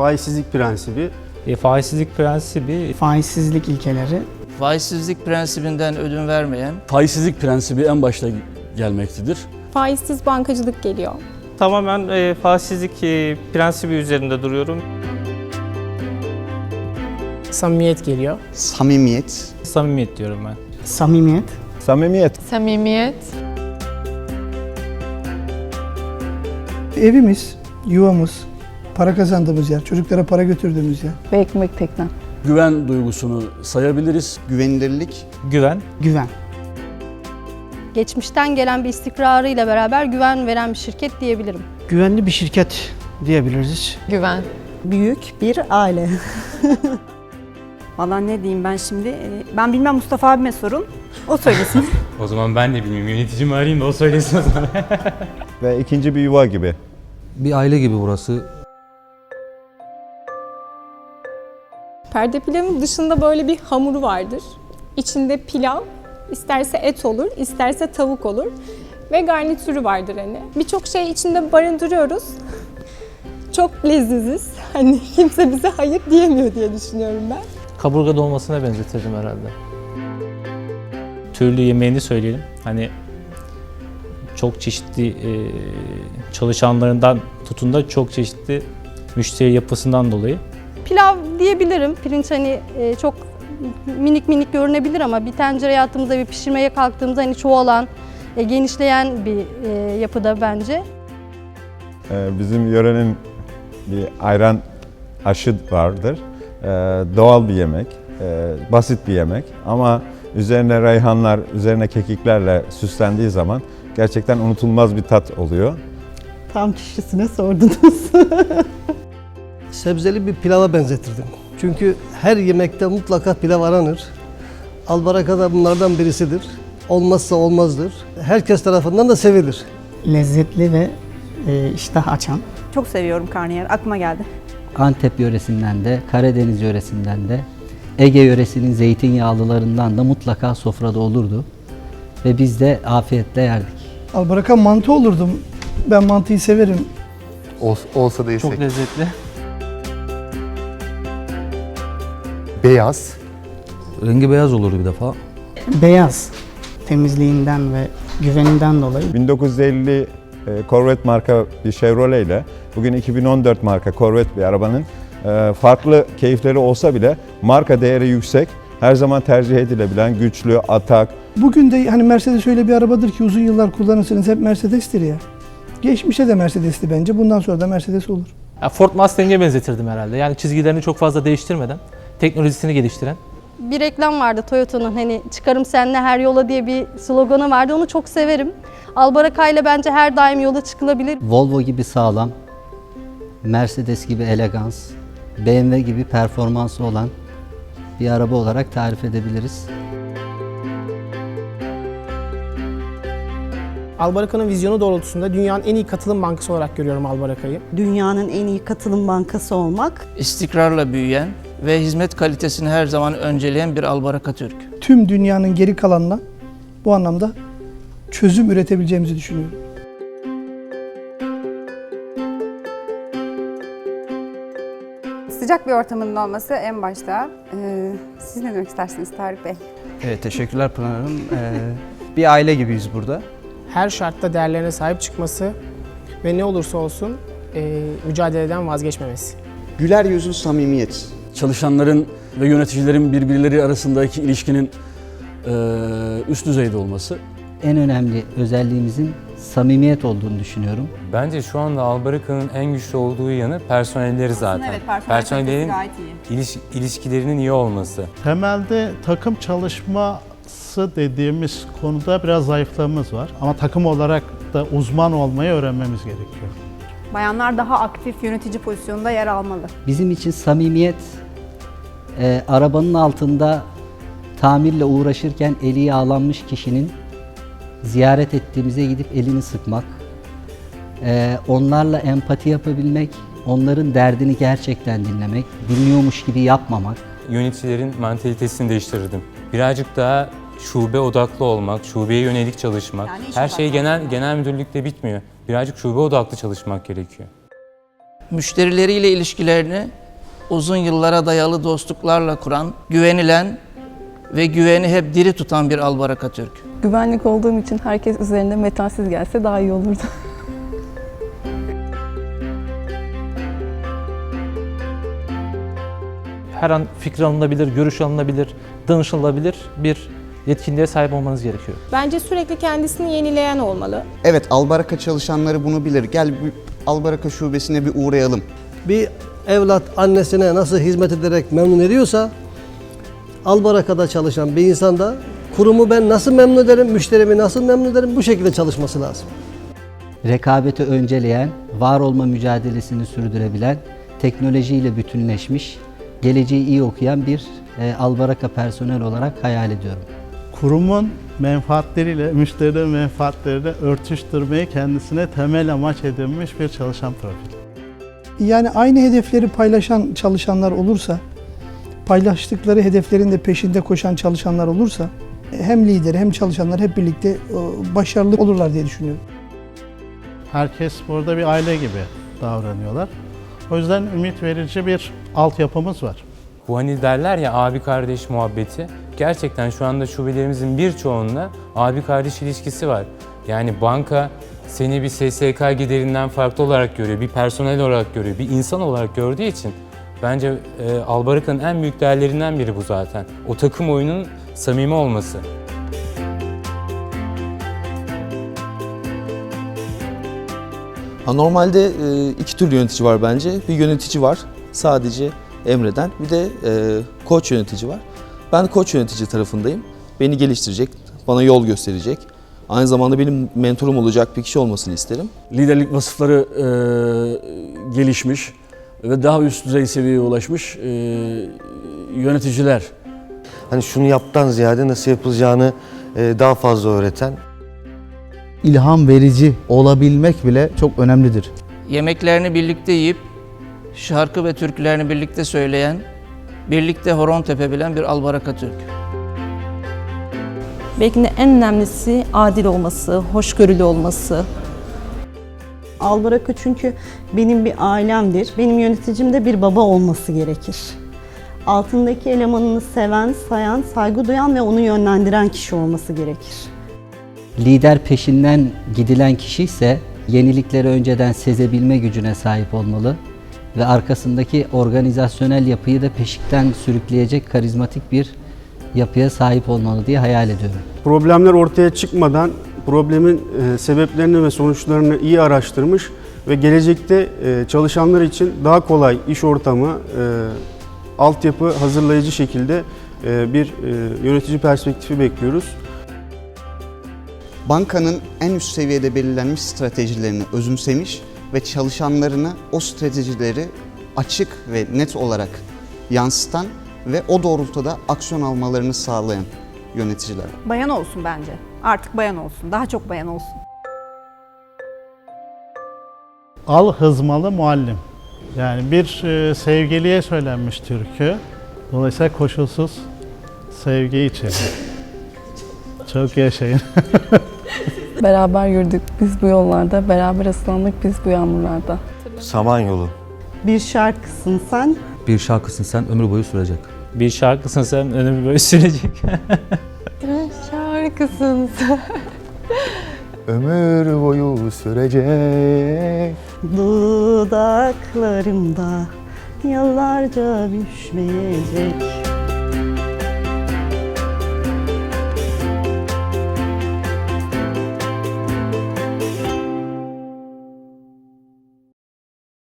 faizsizlik prensibi, E, faizsizlik prensibi faizsizlik ilkeleri, Faizsizlik prensibinden ödün vermeyen, Faizsizlik prensibi en başta gelmektedir. Faizsiz bankacılık geliyor. Tamamen e, faizsizlik e, prensibi üzerinde duruyorum. samimiyet geliyor. Samimiyet, samimiyet diyorum ben. Samimiyet, Samimiyet. Samimiyet. Evimiz, yuvamız, para kazandığımız yer, çocuklara para götürdüğümüz yer. Ve ekmek teknen. Güven duygusunu sayabiliriz. güvenilirlik, Güven, güven, Geçmişten gelen bir istikrarıyla beraber güven veren bir şirket diyebilirim. güvenli bir şirket diyebiliriz. Güven. Büyük bir aile. Valla ne diyeyim ben şimdi? Ee, Ben bilmem Mustafa abime sorun. O söylesin. O zaman ben de bilmiyorum. Yöneticimi arayayım da o söylesin o zaman. Ve ikinci bir yuva gibi. Bir aile gibi burası. Perde pilavın dışında böyle bir hamuru vardır. İçinde pilav, isterse et olur, isterse tavuk olur. Ve garnitürü vardır hani. Birçok şey içinde barındırıyoruz. Çok lezzetliz. Hani kimse bize hayır diyemiyor diye düşünüyorum ben. Kaburga dolmasına benzetirdim herhalde. Türlü yemeğini söyleyelim. Hani çok çeşitli e, çalışanlarından tutun da çok çeşitli müşteri yapısından dolayı Pilav diyebilirim. Pirinç hani e, çok minik minik görünebilir ama bir tencere yaptığımızda bir pişirmeye kalktığımızda hani çoğalan, e, genişleyen bir e, yapıda bence. Ee, bizim yörenin bir ayran aşı vardır. Ee, doğal bir yemek, ee, basit bir yemek ama üzerine reyhanlar, üzerine kekiklerle süslendiği zaman gerçekten unutulmaz bir tat oluyor. Tam kişisine sordunuz. Sebzeli bir pilava benzetirdim. Çünkü her yemekte mutlaka pilav aranır. Albaraka da bunlardan birisidir. Olmazsa olmazdır. Herkes tarafından da sevilir. lezzetli ve e, iştah açan. Çok seviyorum karnıyarık. Aklıma geldi. Antep yöresinden de, Karadeniz yöresinden de, Ege yöresinin zeytinyağlılarından da mutlaka sofrada olurdu. Ve biz de afiyetle yerdik. Albaraka mantı olurdum. Ben mantıyı severim. olsa da yesek. çok lezzetli. Beyaz, Rengi beyaz olur bir defa. Beyaz, temizliğinden ve güveninden dolayı 1950 e, Corvette marka bir Chevrolet ile bugün 2014 marka Corvette bir arabanın e, farklı keyifleri olsa bile marka değeri yüksek, her zaman tercih edilebilen güçlü, atak, Bugün de hani Mercedes öyle bir arabadır ki uzun yıllar kullanırsanız hep Mercedes'tir ya. Geçmişte de Mercedes'ti bence. Bundan sonra da Mercedes olur. Ya Ford Mustang'e benzetirdim herhalde. Yani çizgilerini çok fazla değiştirmeden, teknolojisini geliştiren. Bir reklam vardı Toyota'nın hani çıkarım seninle her yola diye bir sloganı vardı. Onu çok severim. Albaraka ile bence her daim yola çıkılabilir. Volvo gibi sağlam, Mercedes gibi elegans, BMW gibi performansı olan bir araba olarak tarif edebiliriz. Albaraka'nın vizyonu doğrultusunda dünyanın en iyi katılım bankası olarak görüyorum Albaraka'yı. Dünyanın en iyi katılım bankası olmak. istikrarla büyüyen ve hizmet kalitesini her zaman önceleyen bir Albaraka Türk. Tüm dünyanın geri kalanına bu anlamda çözüm üretebileceğimizi düşünüyorum. Sıcak bir ortamının olması en başta. Ee, siz ne demek istersiniz Tarık Bey? Evet, teşekkürler Pınar Hanım. Ee, bir aile gibiyiz burada. Her şartta değerlerine sahip çıkması ve ne olursa olsun e, mücadeleden vazgeçmemesi. Güler yüzlü samimiyet. Çalışanların ve yöneticilerin birbirleri arasındaki ilişkinin e, üst düzeyde olması. En önemli özelliğimizin samimiyet olduğunu düşünüyorum. Bence şu anda Albaraka'nın en güçlü olduğu yanı personelleri zaten. Evet, personel Personellerin gayet iyi. iliş- ilişkilerinin iyi olması. Temelde takım çalışması dediğimiz konuda biraz zayıflığımız var. Ama takım olarak da uzman olmayı öğrenmemiz gerekiyor. Bayanlar daha aktif yönetici pozisyonunda yer almalı. Bizim için samimiyet, e, arabanın altında tamirle uğraşırken eli yağlanmış kişinin ziyaret ettiğimize gidip elini sıkmak, e, onlarla empati yapabilmek, onların derdini gerçekten dinlemek, dinliyormuş gibi yapmamak. Yöneticilerin mantalitesini değiştirirdim. Birazcık daha şube odaklı olmak, şubeye yönelik çalışmak. Yani Her şey genel genel müdürlükte bitmiyor. Birazcık şube odaklı çalışmak gerekiyor. müşterileriyle ilişkilerini uzun yıllara dayalı dostluklarla kuran, güvenilen ve güveni hep diri tutan bir Albaraka Türk. Güvenlik olduğum için herkes üzerinde metalsiz gelse daha iyi olurdu. Her an fikir alınabilir, görüş alınabilir, danışılabilir bir yetkinliğe sahip olmanız gerekiyor. Bence sürekli kendisini yenileyen olmalı. Evet Albaraka çalışanları bunu bilir. Gel bir Albaraka şubesine bir uğrayalım. Bir evlat annesine nasıl hizmet ederek memnun ediyorsa Albaraka'da çalışan bir insan da kurumu ben nasıl memnun ederim, müşterimi nasıl memnun ederim bu şekilde çalışması lazım. Rekabeti önceleyen, var olma mücadelesini sürdürebilen, teknolojiyle bütünleşmiş, geleceği iyi okuyan bir e, Albaraka personel olarak hayal ediyorum. Kurumun menfaatleriyle müşterilerin menfaatlerini örtüştürmeyi kendisine temel amaç edinmiş bir çalışan profili. Yani aynı hedefleri paylaşan çalışanlar olursa, paylaştıkları hedeflerin de peşinde koşan çalışanlar olursa hem lideri hem çalışanlar hep birlikte e, başarılı olurlar diye düşünüyorum. Herkes burada bir aile gibi davranıyorlar. O yüzden ümit verici bir altyapımız var. Bu hani derler ya abi kardeş muhabbeti. Gerçekten şu anda şubelerimizin birçoğunda abi kardeş ilişkisi var. Yani banka seni bir SSK giderinden farklı olarak görüyor, bir personel olarak görüyor, bir insan olarak gördüğü için bence e, Albaraka'nın en büyük değerlerinden biri bu zaten. O takım oyunun samimi olması. Normalde e, iki türlü yönetici var bence. Bir yönetici var sadece emreden. Bir de e, koç yönetici var. Ben koç yönetici tarafındayım. Beni geliştirecek, bana yol gösterecek. Aynı zamanda benim mentorum olacak bir kişi olmasını isterim. Liderlik vasıfları e, gelişmiş ve daha üst düzey seviyeye ulaşmış e, yöneticiler. Hani şunu yaptan ziyade nasıl yapılacağını e, daha fazla öğreten. İlham verici olabilmek bile çok önemlidir. Yemeklerini birlikte yiyip, şarkı ve türkülerini birlikte söyleyen, birlikte horon tepebilen bir Albaraka Türk. Belki de en önemlisi adil olması, hoşgörülü olması. Albaraka çünkü benim bir ailemdir. Benim yöneticim de bir baba olması gerekir. Altındaki elemanını seven, sayan, saygı duyan ve onu yönlendiren kişi olması gerekir. Lider peşinden gidilen kişi ise yenilikleri önceden sezebilme gücüne sahip olmalı ve arkasındaki organizasyonel yapıyı da peşikten sürükleyecek karizmatik bir yapıya sahip olmalı diye hayal ediyorum. Problemler ortaya çıkmadan problemin e, sebeplerini ve sonuçlarını iyi araştırmış ve gelecekte e, çalışanlar için daha kolay iş ortamı, e, altyapı hazırlayıcı şekilde bir yönetici perspektifi bekliyoruz. Bankanın en üst seviyede belirlenmiş stratejilerini özümsemiş ve çalışanlarına o stratejileri açık ve net olarak yansıtan ve o doğrultuda aksiyon almalarını sağlayan yöneticiler. Bayan olsun bence. Artık bayan olsun. Daha çok bayan olsun. Al hızmalı muallim. Yani bir e, sevgiliye söylenmiş türkü. Dolayısıyla koşulsuz sevgi için. Çok yaşayın. Beraber yürüdük biz bu yollarda, beraber ıslandık biz bu yağmurlarda. Samanyolu. Bir şarkısın sen, Bir şarkısın sen ömür boyu sürecek. Bir şarkısın sen önemli böyle sürecek. Şarkısın sen. Ömür boyu sürecek. dudaklarımda yıllarca düşmeyecek.